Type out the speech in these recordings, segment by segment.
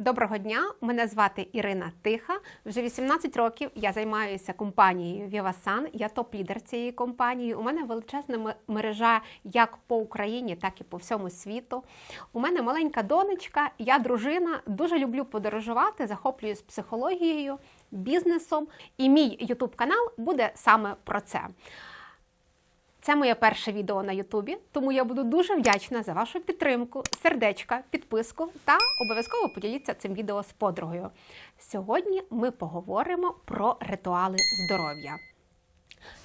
Доброго дня, мене звати Ірина Тиха. Вже 18 років я займаюся компанією Vivasan, Я топ-лідер цієї компанії. У мене величезна мережа як по Україні, так і по всьому світу. У мене маленька донечка, я дружина, дуже люблю подорожувати, захоплююсь психологією, бізнесом. І мій Ютуб канал буде саме про це. Це моє перше відео на Ютубі, тому я буду дуже вдячна за вашу підтримку, сердечка, підписку та обов'язково поділіться цим відео з подругою. Сьогодні ми поговоримо про ритуали здоров'я.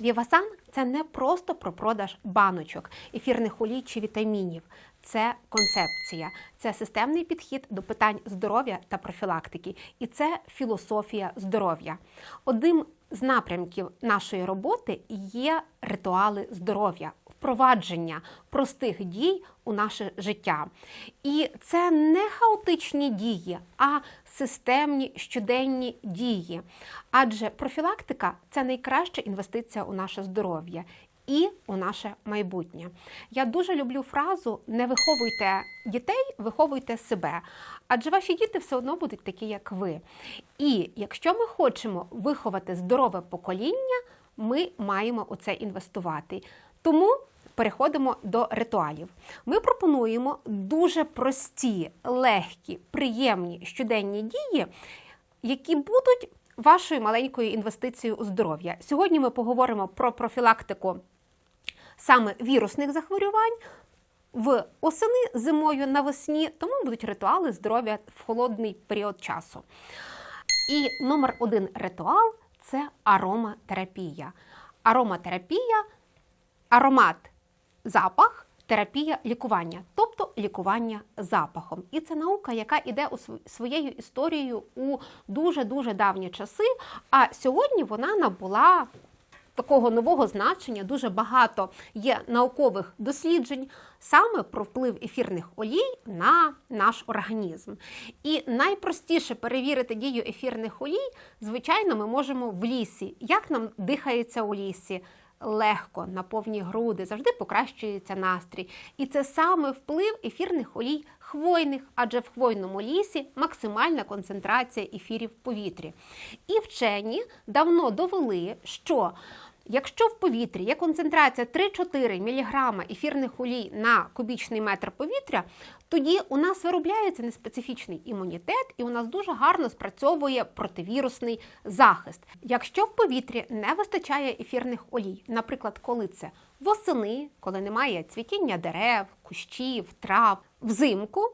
Вівасан це не просто про продаж баночок, ефірних олій чи вітамінів. Це концепція, це системний підхід до питань здоров'я та профілактики, і це філософія здоров'я. Одним з напрямків нашої роботи є ритуали здоров'я, впровадження простих дій у наше життя. І це не хаотичні дії, а системні щоденні дії. Адже профілактика це найкраща інвестиція у наше здоров'я. І у наше майбутнє. Я дуже люблю фразу не виховуйте дітей, виховуйте себе. Адже ваші діти все одно будуть такі, як ви. І якщо ми хочемо виховати здорове покоління, ми маємо у це інвестувати. Тому переходимо до ритуалів. Ми пропонуємо дуже прості, легкі, приємні щоденні дії, які будуть вашою маленькою інвестицією у здоров'я. Сьогодні ми поговоримо про профілактику саме вірусних захворювань. В осени зимою навесні, тому будуть ритуали здоров'я в холодний період часу. І номер один ритуал це ароматерапія. Ароматерапія, аромат, запах, терапія лікування, тобто лікування запахом. І це наука, яка йде у св- своєю історією у дуже-дуже давні часи. А сьогодні вона набула такого нового значення. Дуже багато є наукових досліджень саме про вплив ефірних олій на наш організм. І найпростіше перевірити дію ефірних олій, звичайно, ми можемо в лісі. Як нам дихається у лісі? Легко, на повні груди, завжди покращується настрій. І це саме вплив ефірних олій хвойних, адже в хвойному лісі максимальна концентрація ефірів в повітрі. І вчені давно довели, що Якщо в повітрі є концентрація 3-4 мг ефірних олій на кубічний метр повітря, тоді у нас виробляється неспецифічний імунітет, і у нас дуже гарно спрацьовує противірусний захист. Якщо в повітрі не вистачає ефірних олій, наприклад, коли це восени, коли немає цвітіння дерев, кущів, трав, взимку.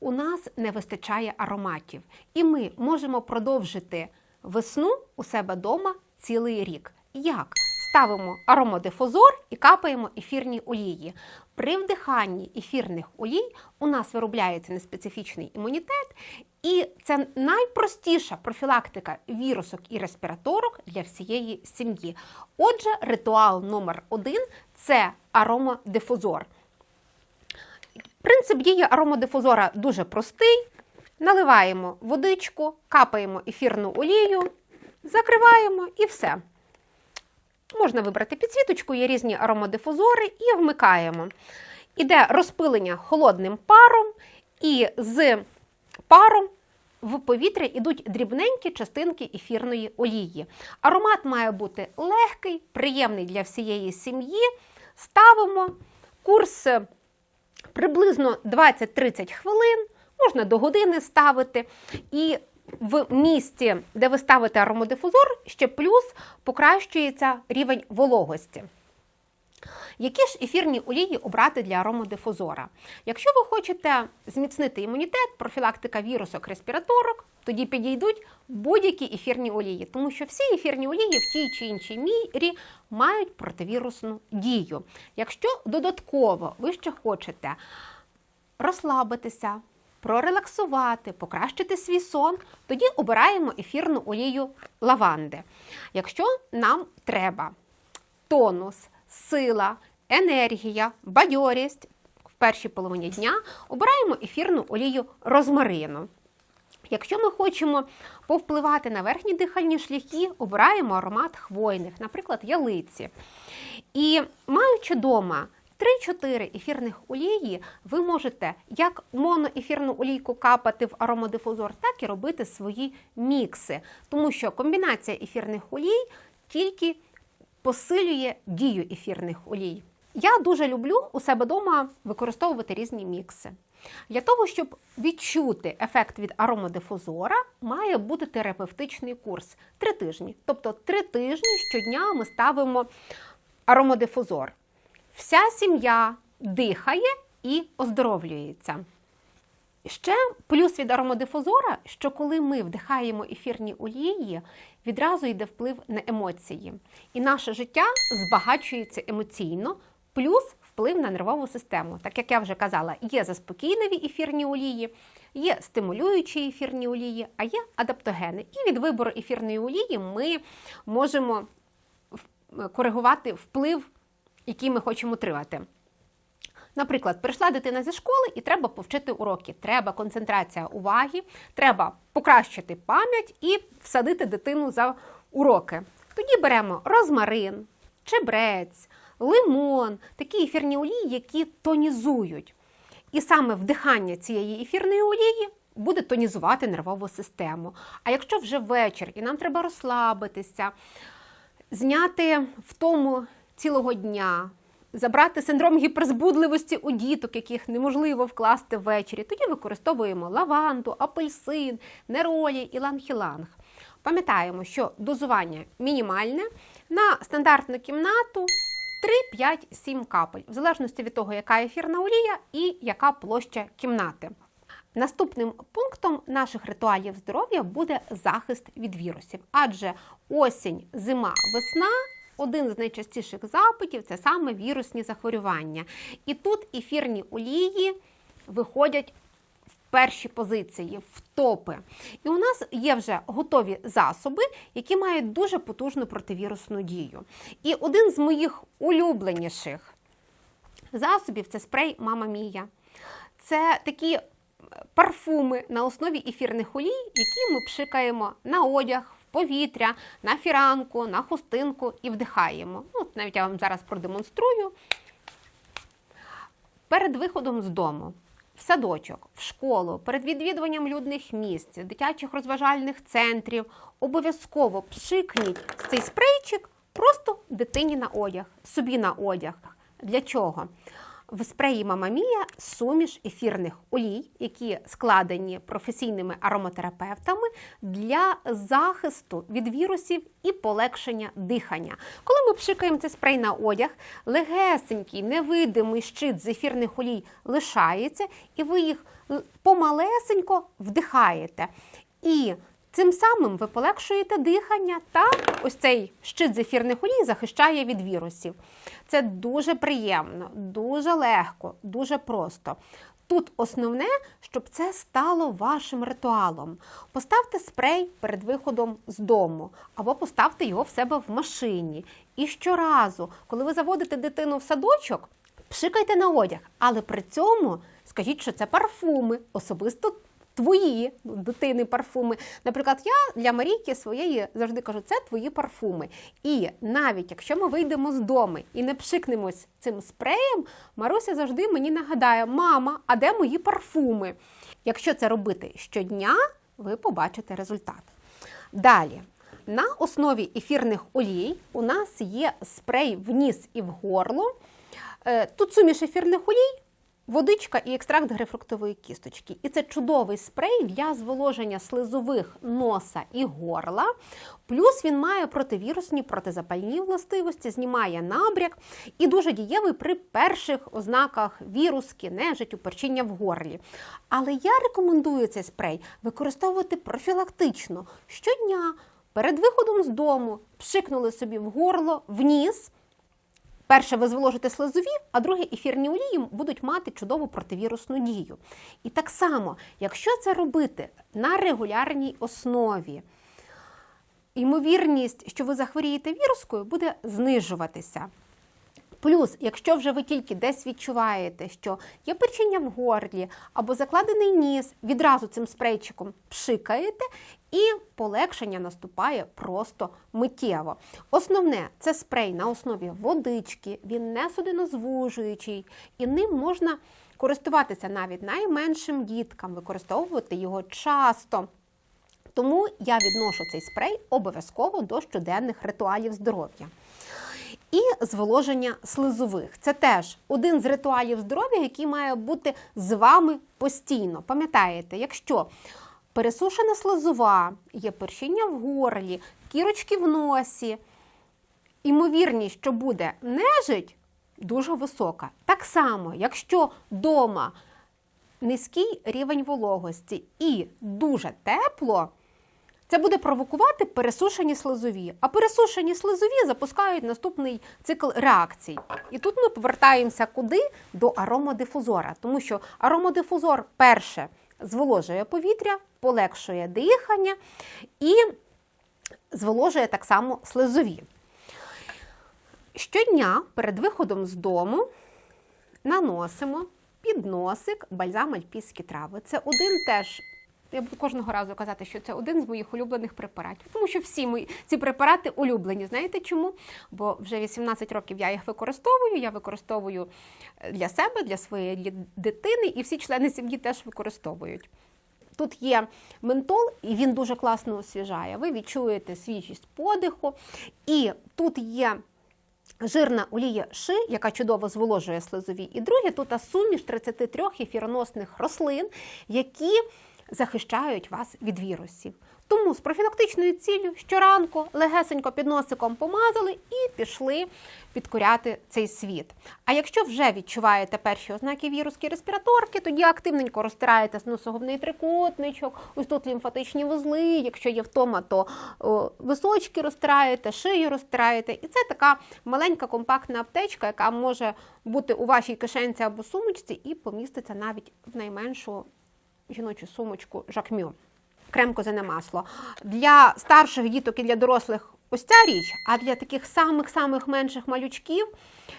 У нас не вистачає ароматів, і ми можемо продовжити весну у себе вдома цілий рік. Як? Ставимо аромодифузор і капаємо ефірні олії. При вдиханні ефірних олій у нас виробляється неспецифічний імунітет, і це найпростіша профілактика вірусок і респіраторок для всієї сім'ї. Отже, ритуал номер один це аромодифузор. Принцип дії аромодифузора дуже простий. Наливаємо водичку, капаємо ефірну олію, закриваємо і все. Можна вибрати підсвіточку, є різні аромодифузори і вмикаємо. Іде розпилення холодним паром, і з паром в повітря йдуть дрібненькі частинки ефірної олії. Аромат має бути легкий, приємний для всієї сім'ї. Ставимо курс приблизно 20-30 хвилин, можна до години ставити. І в місці, де ви ставите аромодифузор, ще плюс покращується рівень вологості. Які ж ефірні олії обрати для аромодифузора? Якщо ви хочете зміцнити імунітет, профілактика вірусок, респіраторок, тоді підійдуть будь-які ефірні олії, тому що всі ефірні олії в тій чи іншій мірі мають противірусну дію. Якщо додатково ви ще хочете розслабитися, прорелаксувати, покращити свій сон, тоді обираємо ефірну олію лаванди. Якщо нам треба тонус, сила, енергія, бадьорість в першій половині дня, обираємо ефірну олію розмарину. Якщо ми хочемо повпливати на верхні дихальні шляхи, обираємо аромат хвойних, наприклад, ялиці. І маючи вдома 3-4 ефірних олії ви можете як моноефірну олійку капати в аромадифузор, так і робити свої мікси, тому що комбінація ефірних олій тільки посилює дію ефірних олій. Я дуже люблю у себе вдома використовувати різні мікси. Для того, щоб відчути ефект від аромадифузора, має бути терапевтичний курс три тижні. Тобто три тижні щодня ми ставимо аромадифузор. Вся сім'я дихає і оздоровлюється. Ще плюс від аромадифузора, що коли ми вдихаємо ефірні олії, відразу йде вплив на емоції. І наше життя збагачується емоційно, плюс вплив на нервову систему. Так як я вже казала, є заспокійливі ефірні олії, є стимулюючі ефірні олії, а є адаптогени. І від вибору ефірної олії ми можемо коригувати вплив, який ми хочемо отримати. Наприклад, прийшла дитина зі школи і треба повчити уроки. Треба концентрація уваги, треба покращити пам'ять і всадити дитину за уроки. Тоді беремо розмарин, чебрець, лимон, такі ефірні олії, які тонізують. І саме вдихання цієї ефірної олії буде тонізувати нервову систему. А якщо вже вечір і нам треба розслабитися, зняти втому цілого дня, забрати синдром гіперзбудливості у діток, яких неможливо вкласти ввечері, тоді використовуємо лаванду, апельсин, неролі і ланхіланг. Пам'ятаємо, що дозування мінімальне на стандартну кімнату 3, 5, 7 капель, в залежності від того, яка ефірна олія і яка площа кімнати. Наступним пунктом наших ритуалів здоров'я буде захист від вірусів, адже осінь, зима, весна. Один з найчастіших запитів це саме вірусні захворювання. І тут ефірні олії виходять перші позиції, в топи. І у нас є вже готові засоби, які мають дуже потужну противірусну дію. І один з моїх улюбленіших засобів це спрей Мама Мія. Це такі парфуми на основі ефірних олій, які ми пшикаємо на одяг, повітря, на фіранку, на хустинку і вдихаємо. Ну, Навіть я вам зараз продемонструю. Перед виходом з дому. В садочок, в школу, перед відвідуванням людних місць, дитячих розважальних центрів обов'язково пшикніть цей спрейчик просто дитині на одяг, собі на одяг. Для чого? В спреї Мамамія суміш ефірних олій, які складені професійними ароматерапевтами для захисту від вірусів і полегшення дихання. Коли ми пшикаємо цей спрей на одяг, легесенький, невидимий щит з ефірних олій лишається, і ви їх помалесенько вдихаєте. І Цим самим ви полегшуєте дихання та ось цей щит з ефірних олій захищає від вірусів. Це дуже приємно, дуже легко, дуже просто. Тут основне, щоб це стало вашим ритуалом. Поставте спрей перед виходом з дому, або поставте його в себе в машині. І щоразу, коли ви заводите дитину в садочок, пшикайте на одяг, але при цьому скажіть, що це парфуми, особисто твої дитини парфуми. Наприклад, я для Марійки своєї завжди кажу, це твої парфуми. І навіть якщо ми вийдемо з дому і не пшикнемось цим спреєм, Маруся завжди мені нагадає, мама, а де мої парфуми? Якщо це робити щодня, ви побачите результат. Далі. На основі ефірних олій у нас є спрей в ніс і в горло. Е, тут суміш ефірних олій, Водичка і екстракт грейпфруктової кісточки. І це чудовий спрей для зволоження слизових носа і горла. Плюс він має противірусні протизапальні властивості, знімає набряк і дуже дієвий при перших ознаках віруски, нежиттю, перчиння в горлі. Але я рекомендую цей спрей використовувати профілактично щодня. Перед виходом з дому пшикнули собі в горло, в ніс. Перше, ви зволожите слизові, а друге, ефірні олії будуть мати чудову противірусну дію. І так само, якщо це робити на регулярній основі, ймовірність, що ви захворієте вірускою, буде знижуватися. Плюс, якщо вже ви тільки десь відчуваєте, що є печення в горлі або закладений ніс, відразу цим спрейчиком пшикаєте, і полегшення наступає просто миттєво. Основне це спрей на основі водички, він не судинозвужуючий, і ним можна користуватися навіть найменшим діткам, використовувати його часто. Тому я відношу цей спрей обов'язково до щоденних ритуалів здоров'я. І зволоження слизових. Це теж один з ритуалів здоров'я, який має бути з вами постійно. Пам'ятаєте, якщо пересушена слизова, є першіння в горлі, кірочки в носі, імовірність, що буде нежить, дуже висока. Так само, якщо вдома низький рівень вологості і дуже тепло, це буде провокувати пересушені слизові. А пересушені слизові запускають наступний цикл реакцій. І тут ми повертаємося куди? До аромодифузора. Тому що аромодифузор перше зволожує повітря, полегшує дихання і зволожує так само слизові. Щодня перед виходом з дому наносимо під носик бальзам альпійські трави. Це один теж. Я буду кожного разу казати, що це один з моїх улюблених препаратів, тому що всі мої ці препарати улюблені. Знаєте чому? Бо вже 18 років я їх використовую. Я використовую для себе, для своєї дитини, і всі члени сім'ї теж використовують. Тут є ментол, і він дуже класно освіжає. Ви відчуєте свіжість подиху, і тут є жирна олія ши, яка чудово зволожує слизові. І друге, тут суміш 33 ефіроносних рослин, які захищають вас від вірусів. Тому з профілактичною ціллю щоранку легесенько під носиком помазали і пішли підкоряти цей світ. А якщо вже відчуваєте перші ознаки віруски респіраторки, тоді активненько розтираєте носоговний трикутничок, ось тут лімфатичні вузли. Якщо є втома, то о, височки розтираєте, шию розтираєте. І це така маленька компактна аптечка, яка може бути у вашій кишенці або сумочці, і поміститься навіть в найменшу жіночу сумочку Жакмю. Крем козине масло. Для старших діток і для дорослих ось ця річ, а для таких самих-самих менших малючків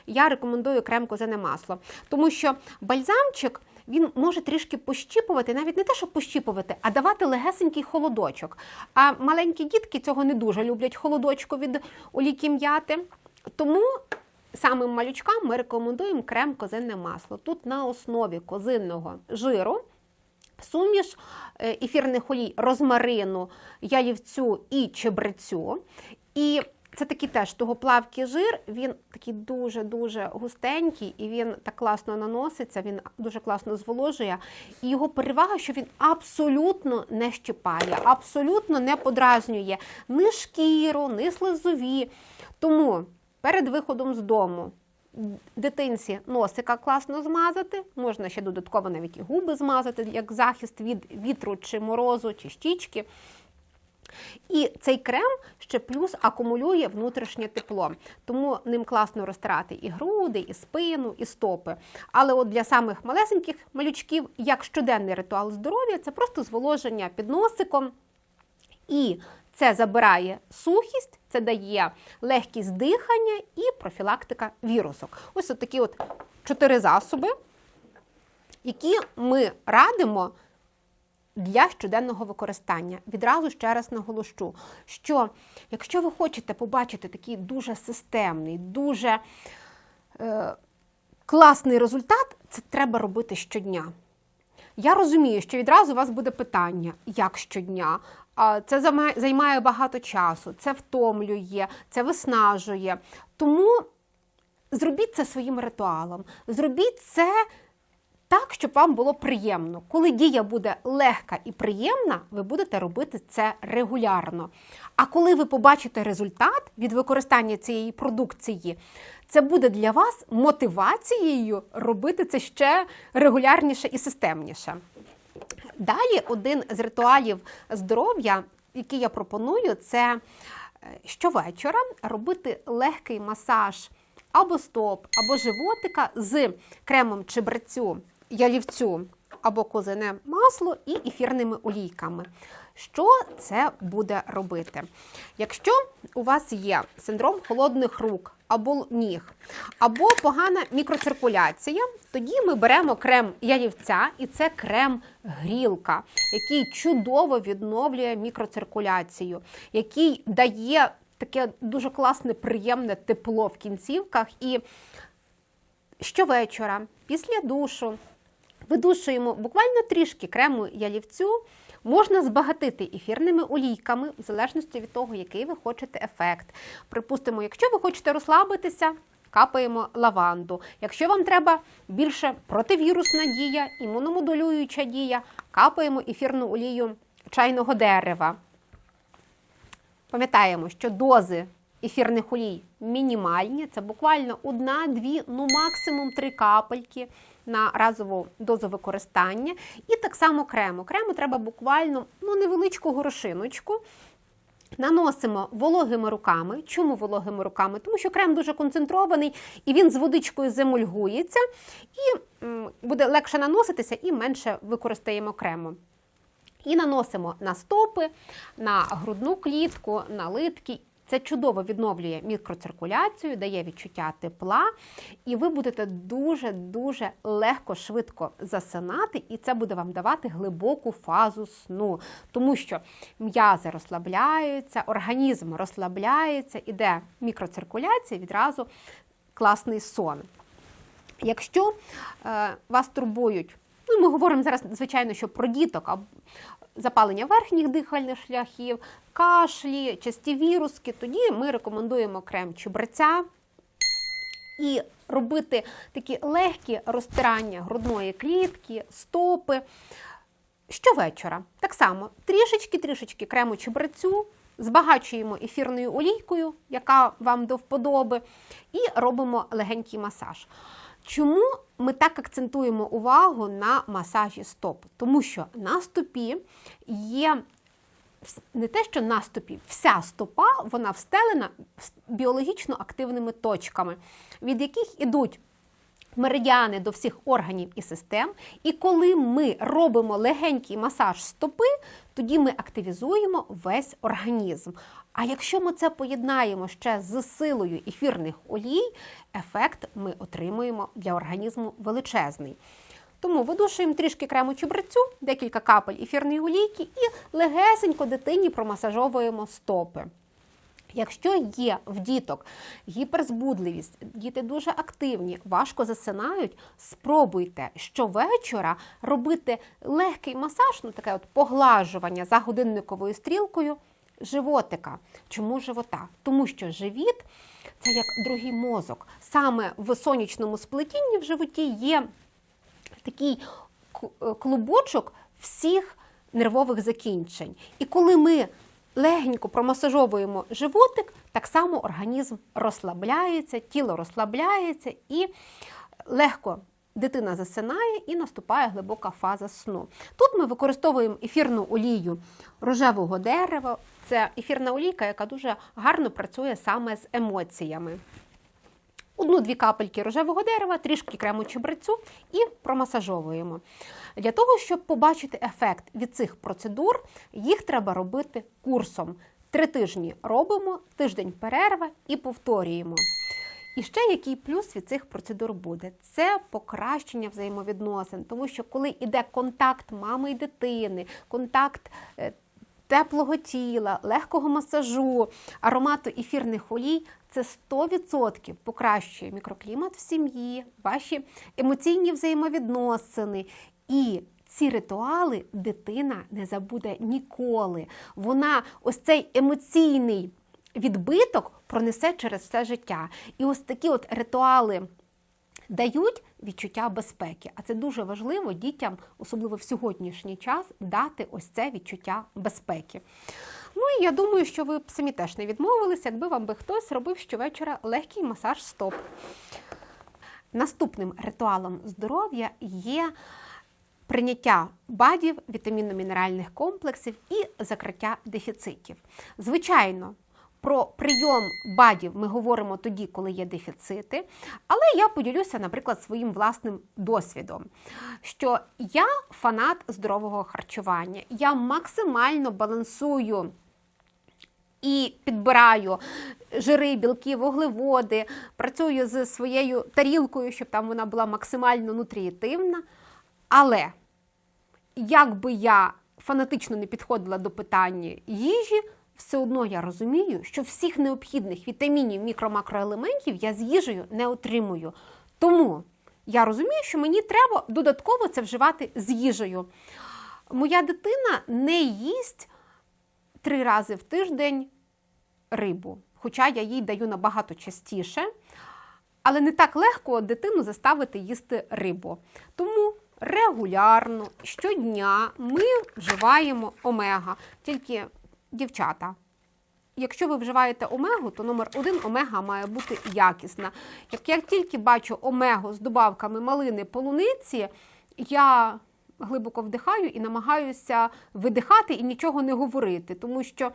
я рекомендую крем козине масло. Тому що бальзамчик він може трішки пощіпувати, навіть не те, що пощіпувати, а давати легесенький холодочок. А маленькі дітки цього не дуже люблять холодочку від оліки м'яти. Тому самим малючкам ми рекомендуємо крем козинне масло. Тут на основі козинного жиру суміш е, ефірних олій розмарину, ялівцю і чебрецю. І це такий теж тугоплавкий жир, він такий дуже-дуже густенький, і він так класно наноситься, він дуже класно зволожує. І його перевага, що він абсолютно не щипає, абсолютно не подразнює ні шкіру, ні слизові. Тому перед виходом з дому дитинці носика класно змазати, можна ще додатково навіть і губи змазати, як захист від вітру чи морозу, чи щічки. І цей крем ще плюс акумулює внутрішнє тепло, тому ним класно розтирати і груди, і спину, і стопи. Але от для самих малесеньких малючків, як щоденний ритуал здоров'я, це просто зволоження під носиком. І це забирає сухість, це дає легкість дихання і профілактика вірусок. Ось такі от чотири засоби, які ми радимо для щоденного використання. Відразу ще раз наголошу, що якщо ви хочете побачити такий дуже системний, дуже е, класний результат, це треба робити щодня. Я розумію, що відразу у вас буде питання, як щодня. Це займає багато часу, це втомлює, це виснажує. Тому зробіть це своїм ритуалом. Зробіть це так, щоб вам було приємно. Коли дія буде легка і приємна, ви будете робити це регулярно. А коли ви побачите результат від використання цієї продукції, це буде для вас мотивацією робити це ще регулярніше і системніше. Далі один з ритуалів здоров'я, який я пропоную, це е, щовечора робити легкий масаж або стоп, або животика з кремом чебрецю, ялівцю або козине масло і ефірними олійками. Що це буде робити? Якщо у вас є синдром холодних рук або ніг, або погана мікроциркуляція, тоді ми беремо крем ялівця, і це крем грілка, який чудово відновлює мікроциркуляцію, який дає таке дуже класне, приємне тепло в кінцівках. І щовечора, після душу, видушуємо буквально трішки крему ялівцю. Можна збагатити ефірними олійками, в залежності від того, який ви хочете ефект. Припустимо, якщо ви хочете розслабитися, капаємо лаванду. Якщо вам треба більше противірусна дія, імуномодулююча дія, капаємо ефірну олію чайного дерева. Пам'ятаємо, що дози ефірних олій мінімальні, це буквально одна-дві, ну максимум три капельки на разову дозу використання. І так само крему. Крему треба буквально ну, невеличку горошиночку. Наносимо вологими руками. Чому вологими руками? Тому що крем дуже концентрований і він з водичкою замульгується, і буде легше наноситися і менше використаємо крему. І наносимо на стопи, на грудну клітку, на литки. Це чудово відновлює мікроциркуляцію, дає відчуття тепла, і ви будете дуже-дуже легко, швидко засинати, і це буде вам давати глибоку фазу сну, тому що м'язи розслабляються, організм розслабляється, іде мікроциркуляція, відразу класний сон. Якщо е, вас турбують, ну ми говоримо зараз, звичайно, що про діток, запалення верхніх дихальних шляхів, кашлі, часті віруски, тоді ми рекомендуємо крем чебреця і робити такі легкі розтирання грудної клітки, стопи. Щовечора. Так само трішечки-трішечки крему чебрецю, збагачуємо ефірною олійкою, яка вам до вподоби, і робимо легенький масаж. Чому ми так акцентуємо увагу на масажі стоп? Тому що на стопі є не те, що на стопі, вся стопа вона встелена біологічно активними точками, від яких ідуть меридіани до всіх органів і систем. І коли ми робимо легенький масаж стопи, тоді ми активізуємо весь організм. А якщо ми це поєднаємо ще з силою ефірних олій, ефект ми отримуємо для організму величезний. Тому видушуємо трішки крему чебрецю, декілька капель ефірної олійки і легесенько дитині промасажовуємо стопи. Якщо є в діток гіперзбудливість, діти дуже активні, важко засинають, спробуйте щовечора робити легкий масаж, ну таке от поглажування за годинниковою стрілкою животика. Чому живота? Тому що живіт це як другий мозок. Саме в сонячному сплетінні в животі є такий е, клубочок всіх нервових закінчень. І коли ми легенько промасажовуємо животик, так само організм розслабляється, тіло розслабляється і легко. Дитина засинає і наступає глибока фаза сну. Тут ми використовуємо ефірну олію рожевого дерева. Це ефірна олійка, яка дуже гарно працює саме з емоціями. Одну-дві капельки рожевого дерева, трішки крему чебрецю і промасажовуємо. Для того, щоб побачити ефект від цих процедур, їх треба робити курсом. Три тижні робимо, тиждень перерва і повторюємо. І ще який плюс від цих процедур буде? Це покращення взаємовідносин, тому що коли йде контакт мами і дитини, контакт е, теплого тіла, легкого масажу, аромату ефірних олій, це 100% покращує мікроклімат в сім'ї, ваші емоційні взаємовідносини. І ці ритуали дитина не забуде ніколи. Вона ось цей емоційний відбиток пронесе через все життя. І ось такі от ритуали дають відчуття безпеки. А це дуже важливо дітям, особливо в сьогоднішній час, дати ось це відчуття безпеки. Ну і я думаю, що ви б самі теж не відмовилися, якби вам би хтось робив щовечора легкий масаж стоп. Наступним ритуалом здоров'я є прийняття бадів, вітамінно-мінеральних комплексів і закриття дефіцитів. Звичайно, Про прийом БАДів ми говоримо тоді, коли є дефіцити. Але я поділюся, наприклад, своїм власним досвідом, що я фанат здорового харчування. Я максимально балансую і підбираю жири, білки, вуглеводи, працюю з своєю тарілкою, щоб там вона була максимально нутрієтивна. Але як би я фанатично не підходила до питання їжі, все одно я розумію, що всіх необхідних вітамінів, мікро-макроелементів я з їжею не отримую. Тому я розумію, що мені треба додатково це вживати з їжею. Моя дитина не їсть три рази в тиждень рибу, хоча я їй даю набагато частіше. Але не так легко дитину заставити їсти рибу. Тому регулярно, щодня ми вживаємо омега. Тільки дівчата. Якщо ви вживаєте омегу, то номер один омега має бути якісна. Як я тільки бачу омегу з добавками малини полуниці, я глибоко вдихаю і намагаюся видихати і нічого не говорити, тому що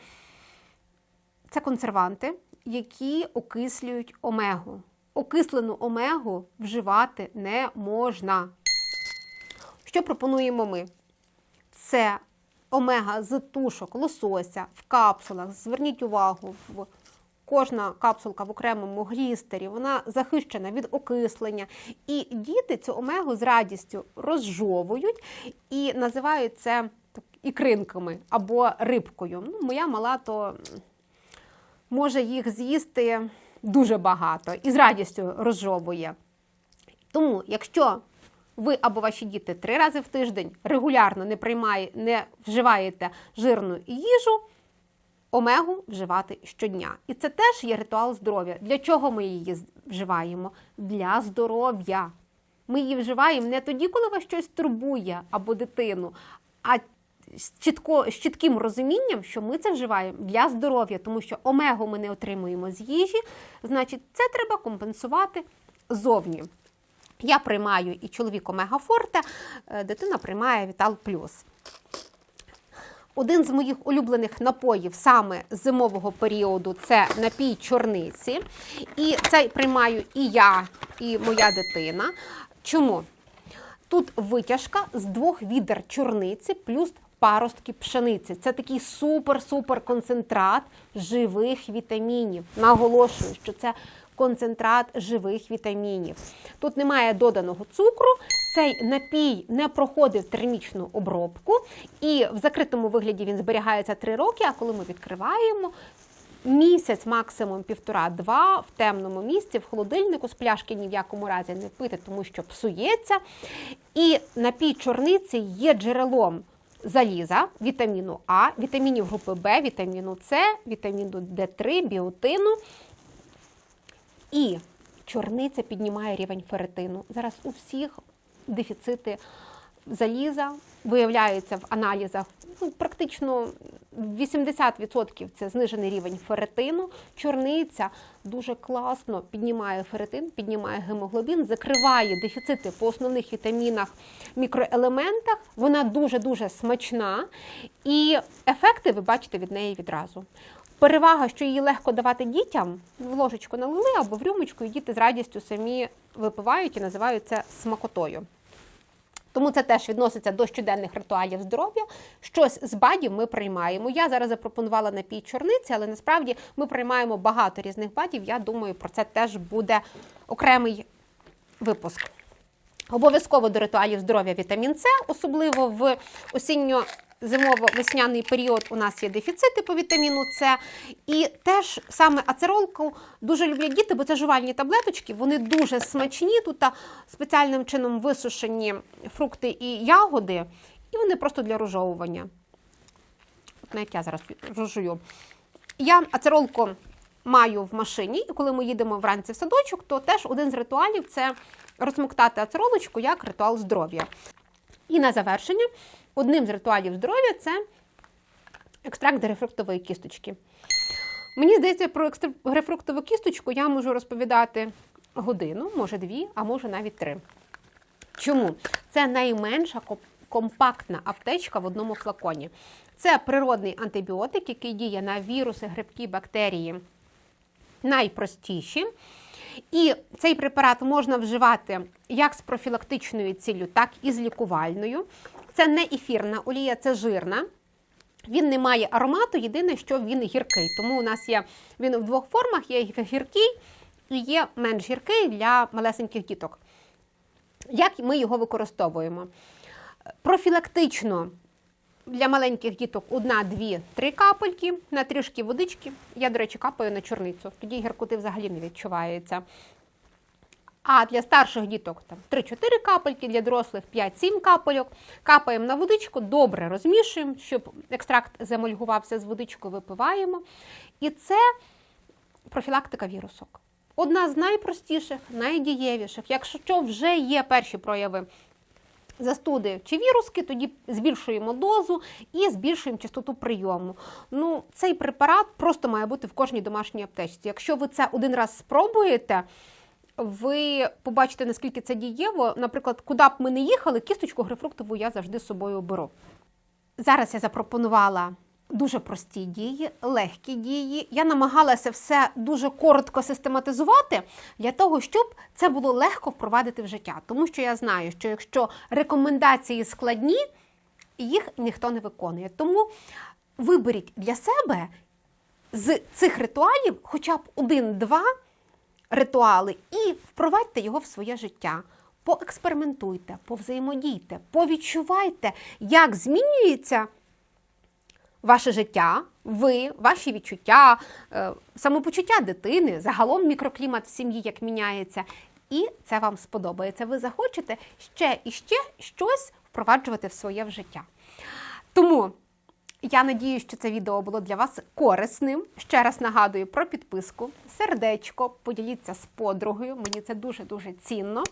це консерванти, які окислюють омегу. Окислену омегу вживати не можна. Що пропонуємо ми? Це омега з тушок, лосося в капсулах. Зверніть увагу, в кожна капсулка в окремому глістері, вона захищена від окислення. І діти цю омегу з радістю розжовують і називають це ікринками або рибкою. Ну, моя мала то може їх з'їсти дуже багато і з радістю розжовує. Тому, якщо ви або ваші діти три рази в тиждень регулярно не приймає, не вживаєте жирну їжу, омегу вживати щодня. І це теж є ритуал здоров'я. Для чого ми її вживаємо? Для здоров'я. Ми її вживаємо не тоді, коли вас щось турбує або дитину, а з, чітко, з чітким розумінням, що ми це вживаємо для здоров'я, тому що омегу ми не отримуємо з їжі, значить, це треба компенсувати зовні. Я приймаю і чоловік Омегафорте, е, дитина приймає Вітал Плюс. Один з моїх улюблених напоїв саме зимового періоду це напій чорниці. І це приймаю і я, і моя дитина. Чому? Тут витяжка з двох відер чорниці плюс паростки пшениці. Це такий супер-супер концентрат живих вітамінів. Наголошую, що це концентрат живих вітамінів. Тут немає доданого цукру. Цей напій не проходив термічну обробку, і в закритому вигляді він зберігається 3 роки. А коли ми відкриваємо, місяць, максимум півтора-два в темному місці, в холодильнику з пляшки ні в якому разі не пити, тому що псується. І напій чорниці є джерелом. Заліза, вітаміну А, вітамінів групи Б, вітаміну С, вітаміну Д3, біотину. І чорниця піднімає рівень ферритину. Зараз у всіх дефіцити заліза виявляються в аналізах. Ну, практично 80% це знижений рівень ферритину. Чорниця дуже класно піднімає ферритин, піднімає гемоглобін, закриває дефіцити по основних вітамінах, мікроелементах. Вона дуже-дуже смачна, і ефекти ви бачите від неї відразу. Перевага, що її легко давати дітям, в ложечку налили або в рюмочку, і діти з радістю самі випивають і називають це смакотою. Тому це теж відноситься до щоденних ритуалів здоров'я. Щось з бадів ми приймаємо. Я зараз запропонувала напій чорниці, але насправді ми приймаємо багато різних бадів. Я думаю, про це теж буде окремий випуск. Обов'язково до ритуалів здоров'я вітамін С, особливо в осінньо зимово-весняний період у нас є дефіцити по вітаміну С. І теж саме ацеролку дуже люблять діти, бо це жувальні таблеточки, вони дуже смачні. Тут спеціальним чином висушені фрукти і ягоди, і вони просто для розжовування. От навіть я зараз розжую. Я ацеролку маю в машині, і коли ми їдемо вранці в садочок, то теж один з ритуалів це розмоктати ацеролочку як ритуал здоров'я. І на завершення, одним з ритуалів здоров'я це екстракт грейпфруктової кісточки. Мені здається, про грейпфруктову кісточку я можу розповідати годину, може дві, а може навіть три. Чому? Це найменша компактна аптечка в одному флаконі. Це природний антибіотик, який діє на віруси, грибки, бактерії найпростіші. І цей препарат можна вживати як з профілактичною ціллю, так і з лікувальною. Це не ефірна олія, це жирна. Він не має аромату, єдине, що він гіркий. Тому у нас є він в двох формах: є гіркий і є менш гіркий для малесеньких діток. Як ми його використовуємо? Профілактично для маленьких діток одна, дві, три капельки на трішки водички. Я, до речі, капаю на чорницю. Тоді гіркоти взагалі не відчувається. А для старших діток там 3-4 капельки, для дорослих 5-7 капельок. Капаємо на водичку, добре розмішуємо, щоб екстракт замульгувався з водичкою, випиваємо. І це профілактика вірусок. Одна з найпростіших, найдієвіших. Якщо вже є перші прояви застуди чи віруски, тоді збільшуємо дозу і збільшуємо частоту прийому. Ну, цей препарат просто має бути в кожній домашній аптечці. Якщо ви це один раз спробуєте, ви побачите, наскільки це дієво. Наприклад, куди б ми не їхали, кісточку грифруктову я завжди з собою беру. Зараз я запропонувала дуже прості дії, легкі дії. Я намагалася все дуже коротко систематизувати для того, щоб це було легко впровадити в життя. Тому що я знаю, що якщо рекомендації складні, їх ніхто не виконує. Тому виберіть для себе з цих ритуалів хоча б один-два ритуали і впровадьте його в своє життя. Поекспериментуйте, повзаємодійте, повідчувайте, як змінюється ваше життя, ви, ваші відчуття, е, самопочуття дитини, загалом мікроклімат в сім'ї як міняється. І це вам сподобається. Ви захочете ще і ще щось впроваджувати в своє життя. Тому я надію, що це відео було для вас корисним. Ще раз нагадую про підписку, сердечко, поділіться з подругою. Мені це дуже-дуже цінно.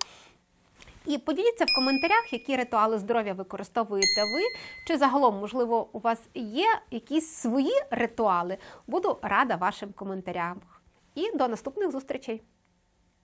І поділіться в коментарях, які ритуали здоров'я використовуєте ви, чи загалом, можливо, у вас є якісь свої ритуали. Буду рада вашим коментарям. І до наступних зустрічей!